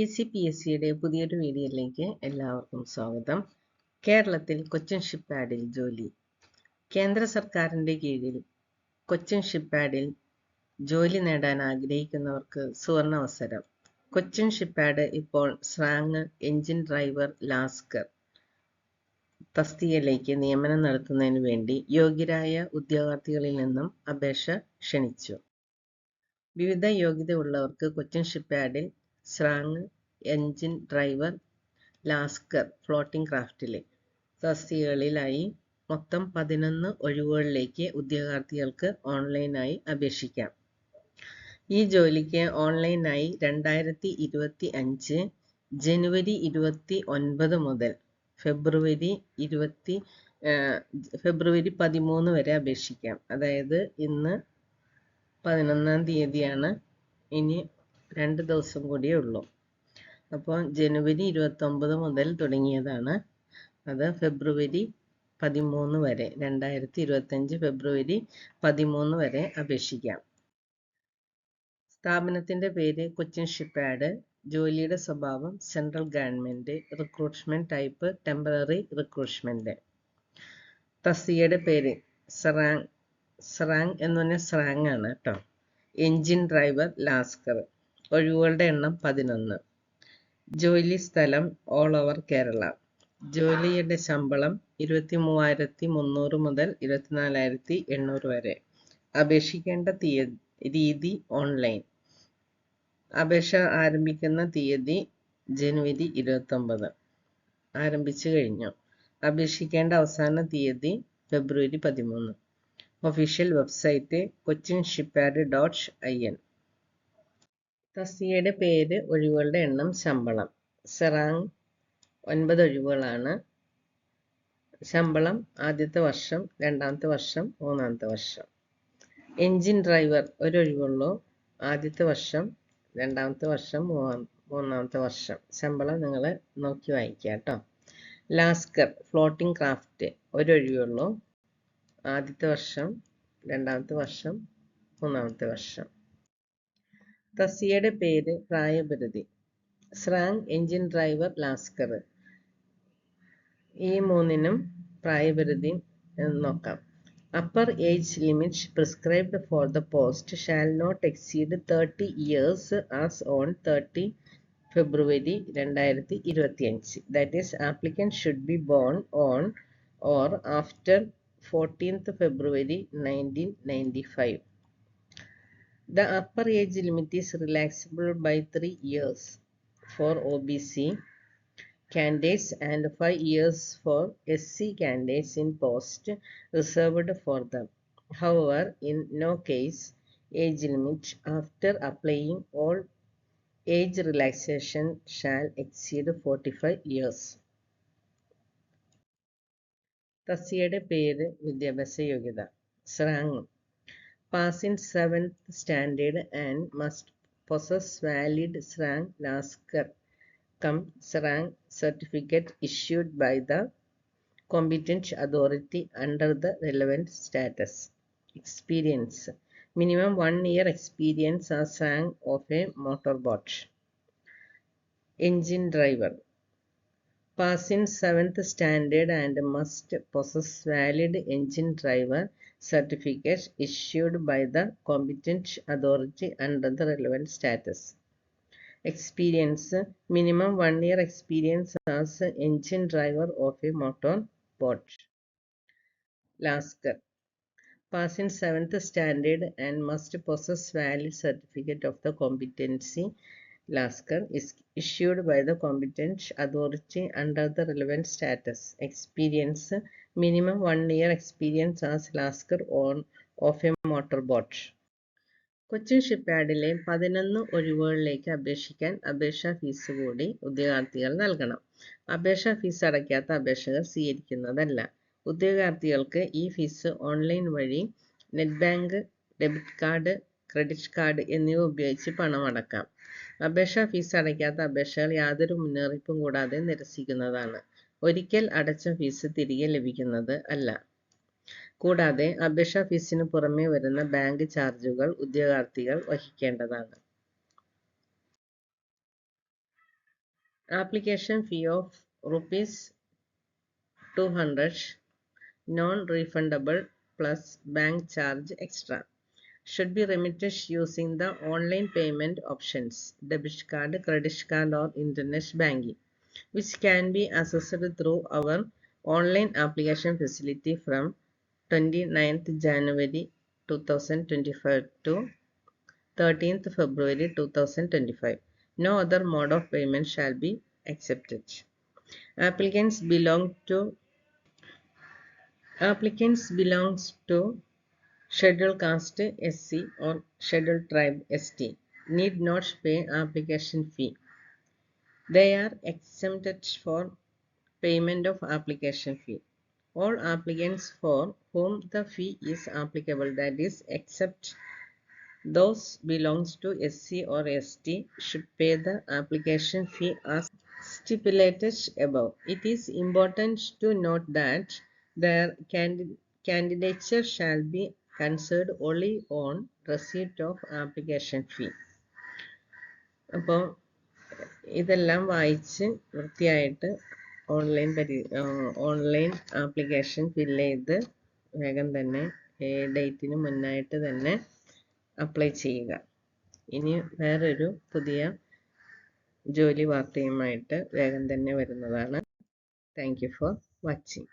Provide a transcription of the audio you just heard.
E C P S സിയുടെ പുതിയൊരു വീഡിയോയിലേക്ക് എല്ലാവർക്കും സ്വാഗതം. കേരളത്തിൽ കൊച്ചിൻ ഷിപ്പ്യാർഡിൽ ജോലി. കേന്ദ്ര സർക്കാരിന്റെ കീഴിൽ കൊച്ചിൻ ഷിപ്പ്യാർഡിൽ ജോലി നേടാൻ ആഗ്രഹിക്കുന്നവർക്ക് സുവർണാവസരം. കൊച്ചിൻ ഷിപ്പ്യാർഡ് ഇപ്പോൾ സ്രാങ് എഞ്ചിൻ ഡ്രൈവർ ലാസ്കർ തസ്തികയിലേക്ക് നിയമനം നടത്തുന്നതിന് വേണ്ടി യോഗ്യരായ ഉദ്യോഗാർത്ഥികളിൽ നിന്നും അപേക്ഷ ക്ഷണിച്ചു. വിവിധ യോഗ്യതയുള്ളവർക്ക് കൊച്ചിൻ ഷിപ്പ്യാർഡിൽ സ്രാങ് എഞ്ചിൻ ഡ്രൈവർ ലാസ്കർ ഫ്ലോട്ടിംഗ് ക്രാഫ്റ്റിലെ. തസ്തികകളിലായി മൊത്തം പതിനൊന്ന് ഒഴിവുകളിലേക്ക് ഉദ്യോഗാർത്ഥികൾക്ക് ഓൺലൈനായി അപേക്ഷിക്കാം. ഈ ജോലിക്ക് ഓൺലൈനായി രണ്ടായിരത്തി ഇരുപത്തി അഞ്ച് ജനുവരി ഇരുപത്തി ഒൻപത് മുതൽ ഫെബ്രുവരി ഇരുപത്തി ഫെബ്രുവരി പതിമൂന്ന് വരെ അപേക്ഷിക്കാം. അതായത് ഇന്ന് പതിനൊന്നാം തീയതിയാണ്. ഇനി രണ്ട് ദിവസം കൂടിയേ ഉള്ളൂ. അപ്പോൾ ജനുവരി ഇരുപത്തൊമ്പത് മുതൽ തുടങ്ങിയതാണ്. അത് ഫെബ്രുവരി പതിമൂന്ന് വരെ രണ്ടായിരത്തി ഇരുപത്തഞ്ച് ഫെബ്രുവരി പതിമൂന്ന് വരെ അപേക്ഷിക്കാം. സ്ഥാപനത്തിന്റെ പേര് കൊച്ചിൻ ഷിപ്പാഡ്. ജോലിയുടെ സ്വഭാവം central government recruitment type temporary recruitment തസ്തികയുടെ പേര് സറാങ് സറാങ് എന്ന് പറഞ്ഞാൽ സറാങ് ആണ് കേട്ടോ. എൻജിൻ ഡ്രൈവർ ലാസ്കർ. ഒഴിവുകളുടെ എണ്ണം പതിനൊന്ന്. ജോലി സ്ഥലം ഓൾ ഓവർ കേരള. ജോലിയുടെ ശമ്പളം ഇരുപത്തി മൂവായിരത്തി മുന്നൂറ് മുതൽ ഇരുപത്തിനാലായിരത്തി എണ്ണൂറ് വരെ. അപേക്ഷിക്കേണ്ട തീയ രീതി ഓൺലൈൻ അപേക്ഷ ആരംഭിക്കുന്ന തീയതി ജനുവരി ഇരുപത്തൊമ്പത്. ആരംഭിച്ചു കഴിഞ്ഞു. അപേക്ഷിക്കേണ്ട അവസാന തീയതി ഫെബ്രുവരി പതിമൂന്ന്. Official website Cochin shipyard dot I N തസ്തികയുടെ പേര് ഒഴിവുകളുടെ എണ്ണം ശമ്പളം. സെറാങ് ഒൻപത് ഒഴിവുകളാണ്. ശമ്പളം ആദ്യത്തെ വർഷം രണ്ടാമത്തെ വർഷം മൂന്നാമത്തെ വർഷം. എൻജിൻ ഡ്രൈവർ ഒരു ആദ്യത്തെ വർഷം രണ്ടാമത്തെ വർഷം മൂന്നാം മൂന്നാമത്തെ വർഷം. ശമ്പളം നിങ്ങൾ നോക്കി വായിക്കുക കേട്ടോ. ലാസ്കർ ഫ്ലോട്ടിംഗ് ക്രാഫ്റ്റ് ഒരു ആദ്യത്തെ വർഷം രണ്ടാമത്തെ വർഷം മൂന്നാമത്തെ വർഷം. തസ്തികയുടെ പേര് പ്രായപരിധി സ്രാങ് എഞ്ചിൻ ഡ്രൈവർ ലാസ്കർ ഈ മൂന്നിനും പ്രായപരിധി നോക്കാം upper age limit prescribed for the post shall not exceed 30 years as on 30 February 2025. That is, applicant should be born on or after 14th February 1995. The upper age limit is relaxable by 3 years for OBC candidates and 5 years for SC candidates in post reserved for them. However, in no case age limit after applying all age relaxation shall exceed 45 years. തസ്തികയുടെ പേര് വിദ്യാഭ്യാസ യോഗ്യത സ്രാങ് pass in 7th standard and must possess valid SRANG LASKAR, cum SRANG certificate issued by the competent authority under the relevant status. Experience. Minimum one year experience as SRANG of a motorboat. Engine driver. Pass in 7th standard and must possess valid engine driver certificate issued by the competent authority under the relevant status. Experience minimum one year experience as engine driver of a motor boat. Lasker pass in 7th standard and must possess valid certificate of the competency lasker is issued by the competent authority under the relevant status. Experience minimum one year experience as lasker on of a motor boat Cochin ഷിപ്പ്യാർഡിലെ പതിനൊന്ന് ഒഴിവുകളിലേക്ക് അപേക്ഷിക്കാൻ അപേക്ഷാ fees കൂടി ഉദ്യോഗാർത്ഥികൾ നൽകണം. അപേക്ഷാ fees അടയ്ക്കാത്ത അപേക്ഷകൾ സ്വീകരിക്കുന്നതല്ല. ഉദ്യോഗാർത്ഥികൾക്ക് ഈ ഫീസ് ഓൺലൈൻ വഴി net bank debit card credit card എന്നിവ ഉപയോഗിച്ച് പണം അടക്കാം. അപേക്ഷാ ഫീസ് അടയ്ക്കാത്ത അപേക്ഷകൾ യാതൊരു മുന്നറിയിപ്പും കൂടാതെ നിരസിക്കുന്നതാണ്. ഒരിക്കൽ അടച്ച ഫീസ് തിരികെ ലഭിക്കുന്നത് അല്ല. കൂടാതെ അപേക്ഷാ ഫീസിന് പുറമെ വരുന്ന ബാങ്ക് ചാർജുകൾ ഉദ്യോഗാർത്ഥികൾ വഹിക്കേണ്ടതാണ്. application fee of rupees 200 non refundable plus bank charge extra. Should be remitted using the online payment options debit card credit card or internet banking which can be accessed through our online application facility from 29th January 2025 to 13th February 2025. No other mode of payment shall be accepted. Applicants belong to applicants belongs to scheduled caste SC or scheduled tribe ST need not pay application fee. They are exempted for payment of application fee. All applicants for whom the fee is applicable, that is, except those belongs to SC or ST, should pay the application fee as stipulated above. It is important to note that their candi- candidature shall be considered only on receipt of application fee അപ്പോൾ ഇതെല്ലാം വായിച്ച് വൃത്തിയായിട്ട് online പരി online application fill ചെയ്ത് വേഗം തന്നെ ഡേറ്റിന് മുന്നായിട്ട് തന്നെ അപ്ലൈ ചെയ്യുക. ഇനി വേറൊരു പുതിയ ജോലി വാർത്തയുമായിട്ട് വേഗം തന്നെ വരുന്നതാണ്. Thank you for watching